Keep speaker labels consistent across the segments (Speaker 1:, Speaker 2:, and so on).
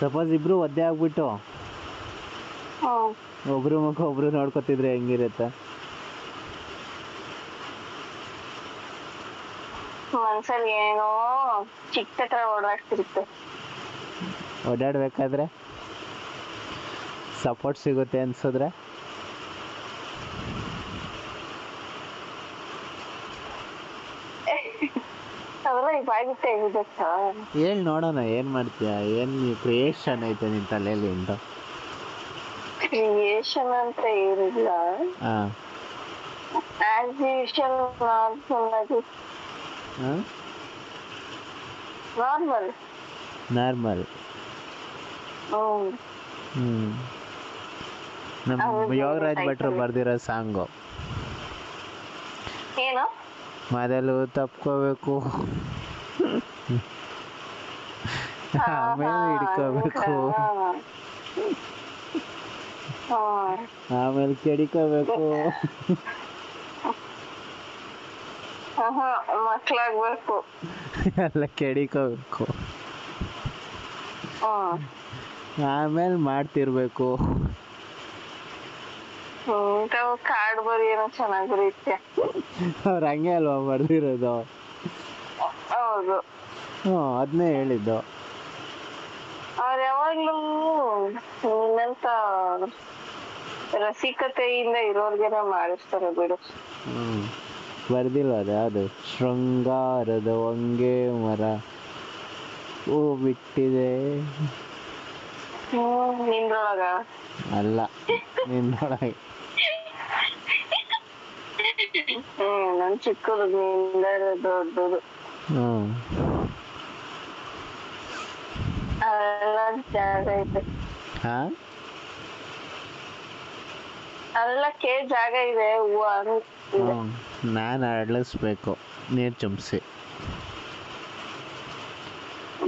Speaker 1: Suppose ಇಬ್ರು ಒದ್ದೆ ಆಗ್ಬಿಟ್ಟು ಒಬ್ರು ಮುಖ ಒಬ್ರು ನೋಡ್ಕೊತಿದ್ರೆ ಹೆಂಗಿರುತ್ತೆ?
Speaker 2: ಮನ್ಸಲ್ಲಿ ಏನೋ ಚಿಕ್ಕ ಓಡಾಡ್ತಿರುತ್ತೆ.
Speaker 1: ಓಡಾಡ್ಬೇಕಾದ್ರೆ ಸಪೋರ್ಟ್ ಸಿಗುತ್ತೆ ಅನ್ಸಿದ್ರೆ?
Speaker 2: ಅವೆಲ್ಲ
Speaker 1: ಹೇಳಿ ನೋಡೋಣ ಏನು ಮಾಡ್ತೀಯ? ಏನ್ ಕ್ರಿಯೇಷನ್ ಐತೆ ನಿನ್ ತಲೆಯಲ್ಲಿ ಅಂತ
Speaker 2: ಕ್ರಿಯೇಷನ್ ಅಂತ ಏನಿಲ್ಲ.
Speaker 1: ಹಾಂ
Speaker 2: as usual normal normal
Speaker 1: normal
Speaker 2: hmm. ಹೌದು,
Speaker 1: ಯೋಗರಾಜ್ ಭಟ್ರು ಬರ್ದಿರೋ ಸಾಂಗು. ಮೊದಲು ತಪ್ಕೋಬೇಕು. ಆಮೇಲೆ ಹಿಡ್ಕೋಬೇಕು. ಆಮೇಲೆ ಕೆಡಿಕೋಬೇಕು.
Speaker 2: ಮಕ್ಳಾಗ್ಬೇಕು.
Speaker 1: ಎಲ್ಲ ಕೆಡಿಕೋಬೇಕು. ಆಮೇಲೆ ಮಾಡ್ತಿರ್ಬೇಕು.
Speaker 2: ಇಂಥವು ಕಾಡ್ ಬರಿ ಏನೋ ಚೆನ್ನಾಗಿ
Speaker 1: ಅವ್ರು ಹಂಗೆ ಅಲ್ವಾ ಬರ್ದಿರೋದು?
Speaker 2: ಹೌದು.
Speaker 1: ಹ್ಞೂ ಅದನ್ನೇ ಹೇಳಿದ್ದು.
Speaker 2: ಅವ್ರು ಯಾವಾಗ್ಲೂ ನಿನ್ನಂತ ರಸಿಕತೆಯಿಂದ ಇರೋರ್ಗೆನ ಮಾಡಿಸ್ತಾರೆ ಬಿಡು.
Speaker 1: ಹ್ಮ್ ಬರ್ದಿಲ್ಲ ಅದು ಯಾವುದು ಶೃಂಗಾರದ ಹೊಂಗೆ ಮರ ಹೂ ಬಿಟ್ಟಿದೆ.
Speaker 2: ಹ್ಮ್ ನಿಂದ್ರೊಳಗ.
Speaker 1: ಅಲ್ಲ ನಿನ್ನೊಳಗೆ
Speaker 2: ಹ್ಮ್ ನನ್ ಚಿಕ್ಕದು ನಿಂದ ದೊಡ್ಡದು. ಐತೆ
Speaker 1: ಹಾಂ?
Speaker 2: ಅಲ್ಲಕ್ಕೆ ಜಾಗ ಇದೆ ಹೂವ
Speaker 1: ನಾನು ಅರಳಿಸ್ಬೇಕು ನೀರು ಚುಮ್ಸಿ.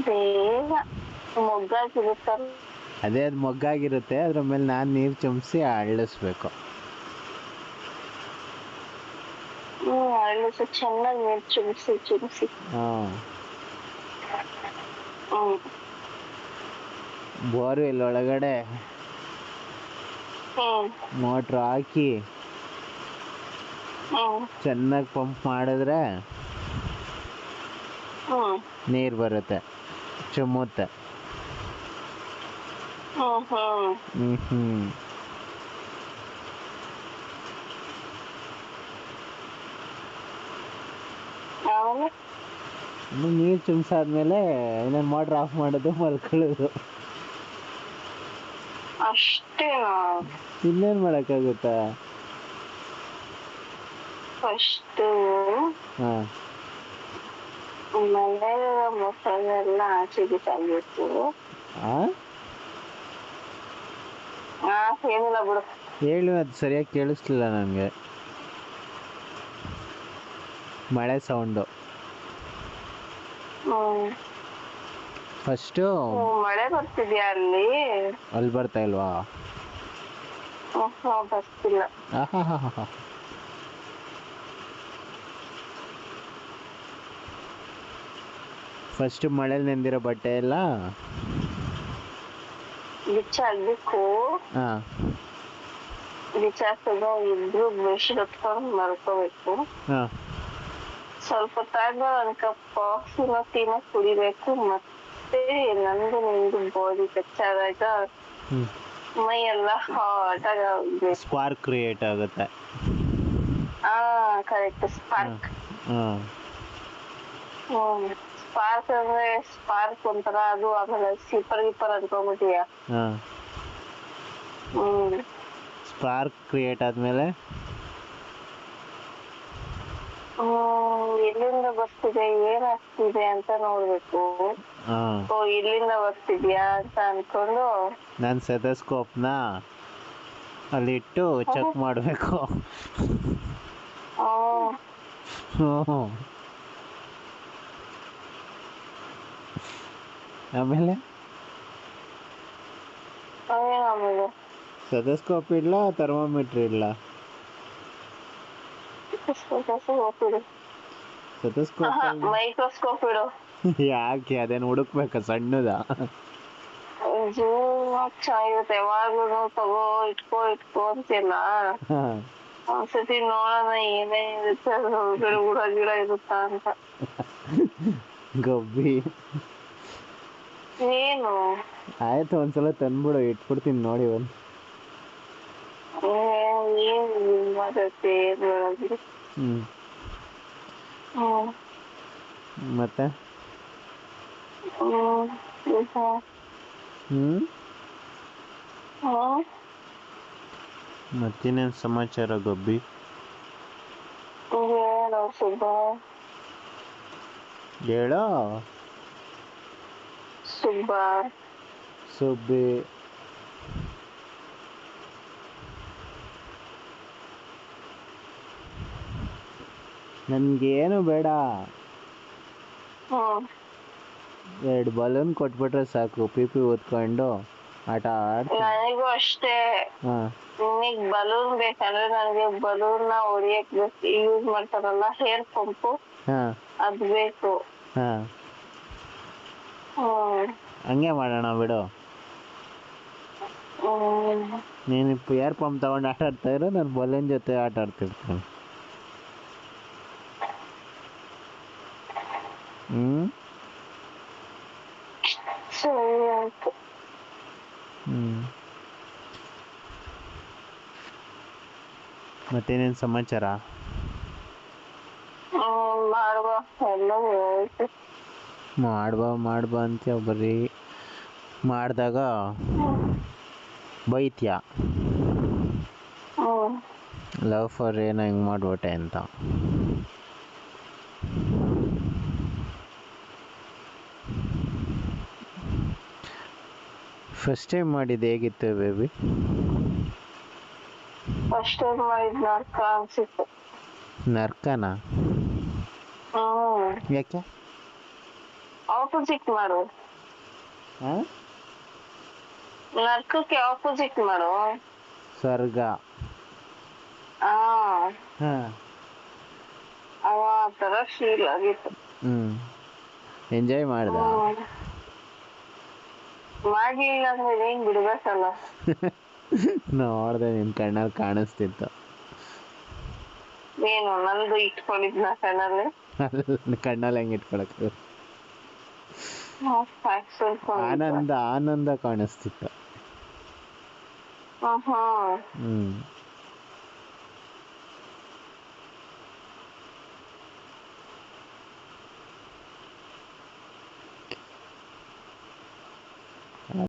Speaker 2: ಬೇಗ ಮೊಗ್ಗಾಗಿರುತ್ತಲ್ಲ
Speaker 1: ಅದೇ ಅದು ಮೊಗ್ಗಾಗಿರುತ್ತೆ ಅದ್ರ ಮೇಲೆ ನಾನು ನೀರು ಚುಮ್ಸಿ ಅರಳಿಸ್ಬೇಕು
Speaker 2: ಅರಳಿಸು ಚೆನ್ನಾಗಿ ನೀರು ಚುಮ್ಸಿ ಹ್ಮ್.
Speaker 1: ಬೋರ್ವೆಲ್ ಒಳಗಡೆ ಮೋಟ್ರ್ ಹಾಕಿ ಚೆನ್ನಾಗಿ ಪಂಪ್ ಮಾಡಿದ್ರೆ ನೀರು ಬರುತ್ತೆ ಚುಮ್ಮುತ್ತೆ. ಹ್ಞೂ
Speaker 2: ಆಮೇಲೆ
Speaker 1: ನೀರು ಚುಮ್ಸಾದ್ಮೇಲೆ ಇನ್ನೊಂದು ಮೋಟ್ರ್ ಆಫ್ ಮಾಡೋದು ಮಲ್ಕೊಳ್ಳೋದು.
Speaker 2: ಅಷ್ಟೇ.
Speaker 1: ಇನ್ನೇನ್ ಮಾಡಕ್ಕಾಗುತ್ತಾ?
Speaker 2: ಫಸ್ಟ್
Speaker 1: ಹಾಂ.
Speaker 2: ಮನೆಯ ಮೊಸಳೆಲ್ಲ ಆಚೆಗೆ ತಗಬೇಕು
Speaker 1: ಹಾಂ
Speaker 2: ಆ ಏನಿಲ್ಲ ಬಿಡು.
Speaker 1: ಹೇಳು ಅದು ಸರಿಯಾಗಿ ಕೇಳಿಸ್ಲಿಲ್ಲ ನನಗೆ. ಮಳೆ ಸೌಂಡು
Speaker 2: ಹ್ಮ್.
Speaker 1: ಫಸ್ಟು
Speaker 2: ಮಳೆ ಬರ್ತಿದ್ಯಾ ಅಲ್ಲಿ?
Speaker 1: ಅಲ್ಲಿ ಬರ್ತಾ ಇಲ್ವಾ?
Speaker 2: ಹ್ಮ್, ಬರ್ತಿಲ್ಲ.
Speaker 1: ಆಹಾಹಾಹಾ. ಫಸ್ಟ್ ಮಳೇಲಿ ನೆಂದಿರೋ ಬಟ್ಟೆ ಎಲ್ಲ?
Speaker 2: ಬಿಚ್ಚಾಕ್ಬೇಕು
Speaker 1: ರಿಚ್
Speaker 2: ಆಗ್ತದ ಇಬ್ರು ಬ್ರಷ್ ಹೊತ್ಕೊಂಡು ಮಲ್ಕೋಬೇಕು
Speaker 1: ಹಾ
Speaker 2: ಸ್ವಲ್ಪ ಒಂದು ಕಪ್ ಕಾಫಿನ ಟೀನ ಕುಡಿಬೇಕು ಮತ್ತೆ ನಂದು ನಿಂದು ಬಾಡಿ
Speaker 1: ಕಚ್ಚಾದಾಗ
Speaker 2: ಮೈ ಎಲ್ಲ ಹಾಟ್ ಆಗಿ
Speaker 1: ಸ್ಪಾರ್ಕ್ ಕ್ರಿಯೇಟ್ ಆಗುತ್ತೆ.
Speaker 2: ಹಾ. ಕರೆಕ್ಟ್ ಸ್ಪಾರ್ಕ್ ಹ್ಮ್ ಸ್ಪಾರ್ಕ್ ಅಂದ್ರೆ ಸ್ಪಾರ್ಕ್ ಒಂಥರ ಅದು ಆಮೇಲೆ ಸೀಪರ್ ಗೀಪರ್ ಅನ್ಕೊಂಡ್ಬಿಟ್ಟಿಯ
Speaker 1: ಸ್ಪಾರ್ಕ್ ಕ್ರಿಯೇಟ್ ಆದ್ಮೇಲೆ?
Speaker 2: ಎಲ್ಲಿಂದ ಬರ್ತಿದೆ ಏನಾಗ್ತಿದೆ ಅಂತ ನೋಡ್ಬೇಕು. ಓ ಇಲ್ಲಿಂದ ಬರ್ತಿದ್ಯಾ ಅಂತ ಅನ್ಕೊಂಡು.
Speaker 1: ನಾನು ಸೆದಸ್ಕೋಪ್ನ ಅಲ್ಲಿಟ್ಟು ಚೆಕ್ ಮಾಡಬೇಕು.
Speaker 2: ಹ್ಮ್.
Speaker 1: ಹ್ಞೂ ಆಮೇಲೆ? ಸೆದಸ್ಕೋಪ್ ಇಲ್ಲ ಥರ್ಮೋಮೀಟ್ರ್ ಇಲ್ಲ
Speaker 2: ಹೋಗ್ಬಿಡು
Speaker 1: ಸೆದಸ್ಕೋಪ್
Speaker 2: ಮೈಕ್ರೋಸ್ಕೋಪ್ ಇಡು.
Speaker 1: ಯಾಕೆ ಅದೇನು ಹುಡುಕ್ಬೇಕಾ ಸಣ್ಣದ?
Speaker 2: ಚೆನ್ನಾಗಿರುತ್ತೆ. ಯಾವಾಗ್ಲೂ ತಗೋ ಇಟ್ಕೋ ಇಟ್ಕೋ ಅಂತಿಲ್ಲ ಒಂದ್ಸತಿ ನೋಡೋಣ ಏನೇ ಇರುತ್ತೆ ಗಿಡ ಗಿಡ ಇರುತ್ತಾ ಅಂತ.
Speaker 1: ಗಬ್ಬಿ.
Speaker 2: ಏನು
Speaker 1: ಆಯ್ತು ಒಂದ್ಸಲ ತಂದ್ಬಿಡು ಇಟ್ಬಿಡ್ತೀನಿ ನೋಡಿ ಒಂದು.
Speaker 2: ಏನ್ ಮಾತಾಡ್ತಿ ಅದ್ರೊಳಗೆ
Speaker 1: ಹ್ಞೂ
Speaker 2: ಹ್ಮ್.
Speaker 1: ಮತ್ತೆ?
Speaker 2: ಹ್ಮ್ ಹ್ಮ್?
Speaker 1: ಹ್ಞೂ
Speaker 2: ಹ್ಮ್.
Speaker 1: ಮತ್ತಿನ್ನೇನು ಸಮಾಚಾರ ಗಬ್ಬಿ?
Speaker 2: ಸುಬ್ಬ.
Speaker 1: ಹೇಳೋ?
Speaker 2: ಸುಬ್ಬ
Speaker 1: ಸುಬ್ಬಿ ನನ್ಗೇನು ಬೇಡ. ಎರಡು ಬಲೂನ್ ಕೊಟ್ಬಿಟ್ರೆ ಸಾಕು ಪಿಪಿ ಓದ್ಕೊಂಡು ಆಟ ಆಡ್ತೀನಿ.
Speaker 2: ನನಗೂ ಅಷ್ಟೇ. ನಿನಗ್ ಬಲೂನ್ ಬೇಕಂದ್ರೆ ನನಗೆ ಬಲೂನ್ನ ಹೊಡಿಯಕ್ ಯೂಸ್ ಮಾಡ್ತಾರಲ್ಲ ಹೇರ್ ಪಂಪು ಅದು ಬೇಕು.
Speaker 1: ಹಂಗೆ ಮಾಡೋಣ ಬಿಡು. ನೀನು ಏರ್ ಪಂಪ್ ತಗೊಂಡು ಆಟ ಆಡ್ತಾ ಇರೋ ನಾನು ಬಲೂನ್ ಜೊತೆ ಆಟ ಆಡ್ತಿರ್ತೀನಿ. ಹ್ಮ್? ಮತ್ತೇನೇನು ಸಮಾಚಾರ
Speaker 2: ಹ್ಮ್ ಮಾಡುವ ಎಲ್ಲ ಹೋಯ್ತು
Speaker 1: ಮಾಡ್ಬಾ ಮಾಡ್ಬಾ ಅಂತ ಬರೀ ಮಾಡಿದಾಗ ಬೈತ್ಯ? ಲವ್ ಫಾರ್ ಏನೋ ಹಿಂಗೆ ಮಾಡ್ಬಿಟ್ಟೆ ಅಂತ. ಫಸ್ಟ್ ಟೈಮ್ ಮಾಡಿದ್ದು ಹೇಗಿತ್ತು ಬೇಬಿ
Speaker 2: ಫಸ್ಟ್ ಟೈಮ್ ಮಾಡಿದ್ ನರ್ಕ ಅನ್ಸಿತ್ತು.
Speaker 1: ನರ್ಕನ? ಯಾಕೆ?
Speaker 2: ಆಪೋಸಿಟ್ ಮಾಡು. ನರ್ಕಕ್ಕೆ ಆಪೋಸಿಟ್ ಮಾಡು.
Speaker 1: ಸ್ವರ್ಗ.
Speaker 2: ಹಾಂ. ಅವ ಆ ತರ ಫೀಲ್ ಆಗಿತ್ತು.
Speaker 1: ಹ್ಞೂ ಎಂಜಾಯ್ ಮಾಡ್ದ?
Speaker 2: ಹ್ಮ್. ಮಾಡ್ಲಿಲ್ಲ ಅಂದ್ರೆ ಹೆಂಗ್ ಬಿಡ್ಬೇಕಲ್ಲ.
Speaker 1: ನೋಡ್ದೆ ನಿನ್ ಕಣ್ಣಲ್ಲಿ ಕಾಣಿಸ್ತಿತ್ತು.
Speaker 2: ಏನು ನಂದು ಇಟ್ಕೊಂಡಿದ್ನ ಕಣ್ಣಲ್ಲಿ?
Speaker 1: ಕಣ್ಣಲ್ಲಿ ಹೆಂಗ್ ಇಟ್ಕೊಳಕ್ಕೆ
Speaker 2: ಸ್ವಲ್ಪ
Speaker 1: ಆನಂದ ಆನಂದ ಕಾಣಿಸ್ತಿತ್ತು.
Speaker 2: ಹ್ಮ್.